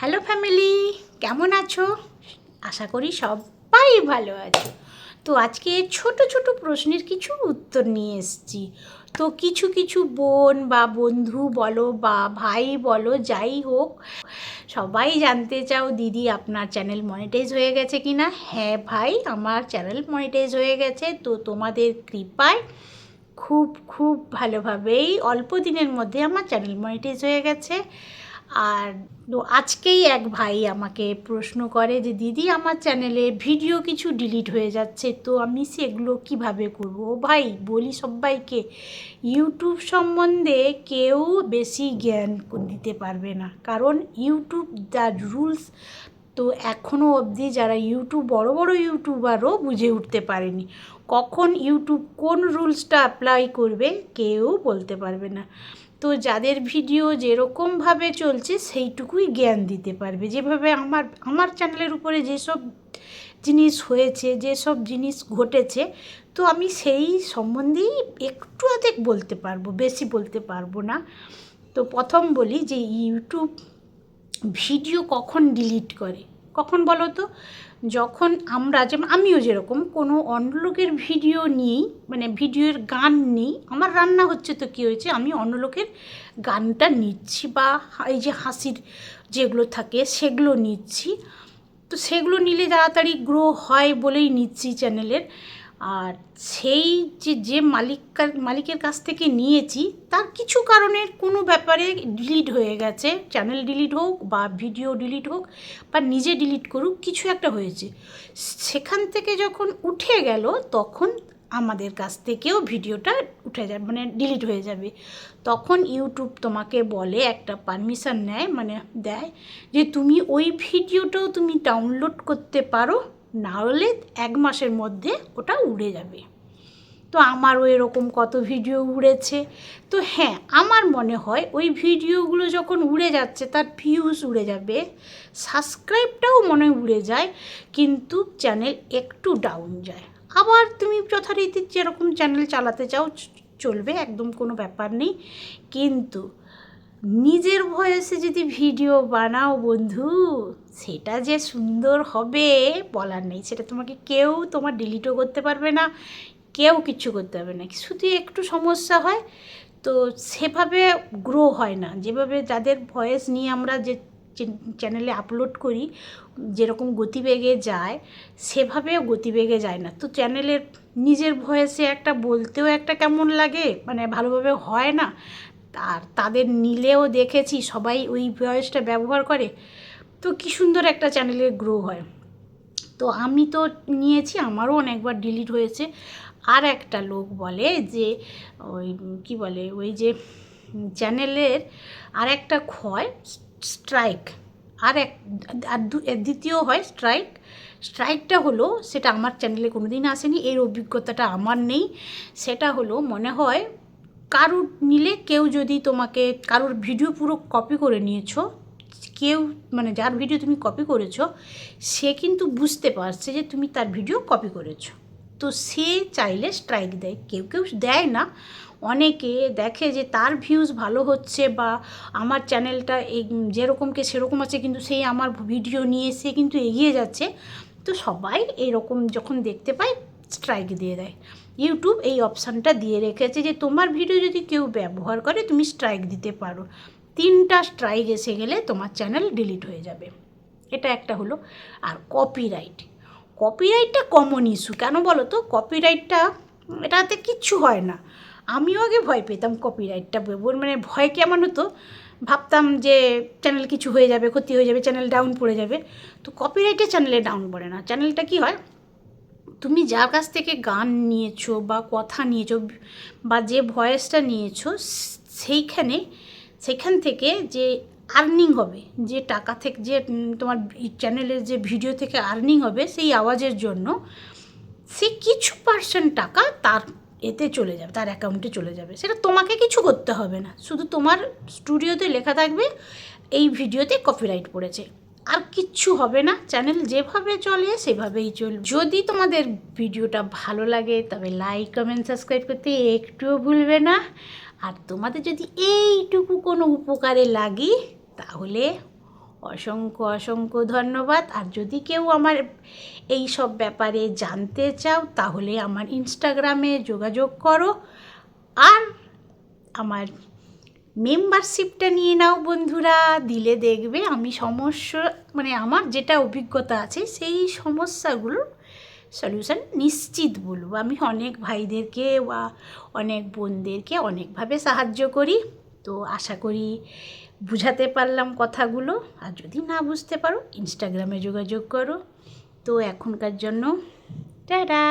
Hello family, কেমন আছো? আশা করি সবাই ভালো আছো। তো আজকে ছোট ছোট প্রশ্নের কিছু উত্তর নিয়ে এসেছি। তো কিছু কিছু বোন বা বন্ধু বলো বা ভাই বলো, যাই হোক, সবাই জানতে চাও দিদি আপনার চ্যানেল মনিটাইজ হয়ে গেছে কি না হ্যাঁ ভাই, আমার চ্যানেল মনিটাইজ হয়ে গেছে। তো তোমাদের কৃপায় খুব খুব ভালোভাবেই অল্প দিনের মধ্যে আমার চ্যানেল মনিটাইজ হয়ে গেছে। আর আজকেই এক ভাই আমাকে প্রশ্ন করে যে, দিদি, আমার চ্যানেলে ভিডিও কিছু ডিলিট হয়ে যাচ্ছে, তো আমি সেগুলো কীভাবে করব? ও ভাই, বলি সবাইকে ইউটিউব সম্বন্ধে কেউ বেশি জ্ঞান দিতে পারবে না। কারণ ইউটিউব দ্য রুলস তো এখনও অবধি যারা ইউটিউব বড় বড় ইউটিউবারও বুঝে উঠতে পারেনি। কখন ইউটিউব কোন রুলসটা অ্যাপ্লাই করবে, কেউ বলতে পারবে না। তো যাদের ভিডিও যেরকমভাবে চলছে, সেইটুকুই জ্ঞান দিতে পারবে। যেভাবে আমার আমার চ্যানেলের উপরে যেসব জিনিস হয়েছে, যেসব জিনিস ঘটেছে, তো আমি সেই সম্বন্ধেই একটু আধেক বলতে পারব, বেশি বলতে পারব না। তো প্রথম বলি যে, ইউটিউব ভিডিও কখন ডিলিট করে? কখন বলো তো? যখন আমরা যেমন, আমিও যেরকম কোনো অন্য লোকের ভিডিও নিই মানে ভিডিওর গান নিই আমার রান্না হচ্ছে তো কী হয়েছে, আমি অন্য লোকের গানটা নিচ্ছি বা এই যে হাসির যেগুলো থাকে সেগুলো নিচ্ছি। তো সেগুলো নিলে তাড়াতাড়ি গ্রো হয় বলেই নিচ্ছি চ্যানেলের আর সেই যে যে মালিক মালিকের কাছ থেকে নিয়েছি, তার কিছু কারণের কোনো ব্যাপারে ডিলিট হয়ে গেছে। চ্যানেল ডিলিট হোক বা ভিডিও ডিলিট হোক বা নিজে ডিলিট করুক, কিছু একটা হয়েছে। সেখান থেকে যখন উঠে গেল, তখন আমাদের কাছ থেকেও ভিডিওটা উঠে যাবে মানে ডিলিট হয়ে যাবে। তখন ইউটিউব তোমাকে বলে, একটা পারমিশন নেয় মানে দেয় যে, তুমি ওই ভিডিওটাও তুমি ডাউনলোড করতে পারো না হলে এক মাসের মধ্যে ওটা উড়ে যাবে। তো আমারও এরকম কত ভিডিও উড়েছে। তো হ্যাঁ আমার মনে হয় ওই ভিডিওগুলো যখন উড়ে যাচ্ছে, তার ভিউজ উড়ে যাবে সাবস্ক্রাইবটাও মনে উড়ে যায়, কিন্তু চ্যানেল একটু ডাউন যায়। আবার তুমি যথারীতি যেরকম চ্যানেল চালাতে চাও, চলবে, একদম কোনো ব্যাপার নেই। কিন্তু নিজের ভয়েসে যদি ভিডিও বানাও বন্ধু, সেটা যে সুন্দর হবে বলার নেই। সেটা তোমাকে কেউ তোমার ডিলিটও করতে পারবে না, কেউ কিছু করতে পারবে না। শুধু একটু সমস্যা হয়, তো সেভাবে গ্রো হয় না। যেভাবে যাদের ভয়েস নিয়ে আমরা যে চ্যানেলে আপলোড করি, যেরকম গতিবেগে যায়, সেভাবে গতিবেগে যায় না। তো চ্যানেলের নিজের ভয়েসে একটা বলতেও একটা কেমন লাগে? মানে ভালোভাবে হয় না। আর তাদের নিলেও দেখেছি, সবাই ওই ভয়েসটা ব্যবহার করে। তো কী সুন্দর একটা চ্যানেলের গ্রো হয়। তো আমি তো নিয়েছি, আমারও অনেকবার ডিলিট হয়েছে। আর একটা লোক বলে যে, ওই কি বলে, ওই যে চ্যানেলের আর একটা হয় স্ট্রাইক আর এক, আর দ্বিতীয় হয় স্ট্রাইক স্ট্রাইকটা হলো, সেটা আমার চ্যানেলে কোনো দিন আসেনি, এর অভিজ্ঞতাটা আমার নেই। সেটা হলো, মনে হয় কারুর নিলে কেউ যদি তোমাকে কারুর ভিডিও পুরো কপি করে নিয়েছো, কেউ মানে যার ভিডিও তুমি কপি করেছ, সে কিন্তু বুঝতে পারছে যে তুমি তার ভিডিও কপি করেছ। তো সে চাইলে স্ট্রাইক দেয়, কেউ কেউ দেয় না। অনেকে দেখে যে তার ভিউজ ভালো হচ্ছে বা আমার চ্যানেলটা এই যেরকমকে সেরকম আছে, কিন্তু সেই আমার ভিডিও নিয়ে সে কিন্তু এগিয়ে যাচ্ছে। তো সবাই এরকম যখন দেখতে পায় স্ট্রাইক দিয়ে দেয়। ইউটিউব এই অপশানটা দিয়ে রেখেছে যে, তোমার ভিডিও যদি কেউ ব্যবহার করে, তুমি স্ট্রাইক দিতে পারো। তিনটা স্ট্রাইক এসে গেলে তোমার চ্যানেল ডিলিট হয়ে যাবে। এটা একটা হলো। আর কপিরাইট কপিরাইটটা কমন ইস্যু কেন বলো তো কপিরাইটটা এটাতে কিচ্ছু হয় না। আমিও আগে ভয় পেতাম কপিরাইটটা মানে ভয় কেমন হতো? ভাবতাম যে চ্যানেল কিছু হয়ে যাবে, ক্ষতি হয়ে যাবে চ্যানেল ডাউন পড়ে যাবে। তো কপিরাইটে চ্যানেলে ডাউন পড়ে না। চ্যানেলটা কি হয়? তুমি যার কাছ থেকে গান নিয়েছো বা কথা নিয়েছো বা যে ভয়েসটা নিয়েছো, সেইখানে সেখান থেকে যে আর্নিং হবে, যে টাকা থেকে, যে তোমার চ্যানেলের যে ভিডিও থেকে আর্নিং হবে সেই আওয়াজের জন্য, সে কিছু পার্সেন্ট টাকা তার এতে চলে যাবে, তার অ্যাকাউন্টে চলে যাবে। সেটা তোমাকে কিছু করতে হবে না। শুধু তোমার স্টুডিওতে লেখা থাকবে, এই ভিডিওতে কপিরাইট পড়েছে। আর কিচ্ছু হবে না। চ্যানেল যেভাবে চলে, সেভাবেই চলবে। যদি তোমাদের ভিডিওটা ভালো লাগে, তবে লাইক কমেন্ট সাবস্ক্রাইব করতে একটুও ভুলবে না। আর তোমাদের যদি এইটুকু কোনো উপকারে লাগি, তাহলে অসংখ্য অসংখ্য ধন্যবাদ। আর যদি কেউ আমার এই সব ব্যাপারে জানতে চাও, তাহলে আমার ইনস্টাগ্রামে যোগাযোগ করো। আর আমার মেম্বারশিপটা নিয়ে নাও বন্ধুরা। দিলে দেখবে আমি সমস্যা মানে আমার যেটা অভিজ্ঞতা আছে সেই সমস্যাগুলোর সলিউশন নিশ্চিত বলব। আমি অনেক ভাইদেরকে বা অনেক বোনদেরকে অনেকভাবে সাহায্য করি। তো আশা করি বুঝাতে পারলাম কথাগুলো। আর যদি না বুঝতে পারো ইনস্টাগ্রামে যোগাযোগ করো। তো এখনকার জন্য, টাটা!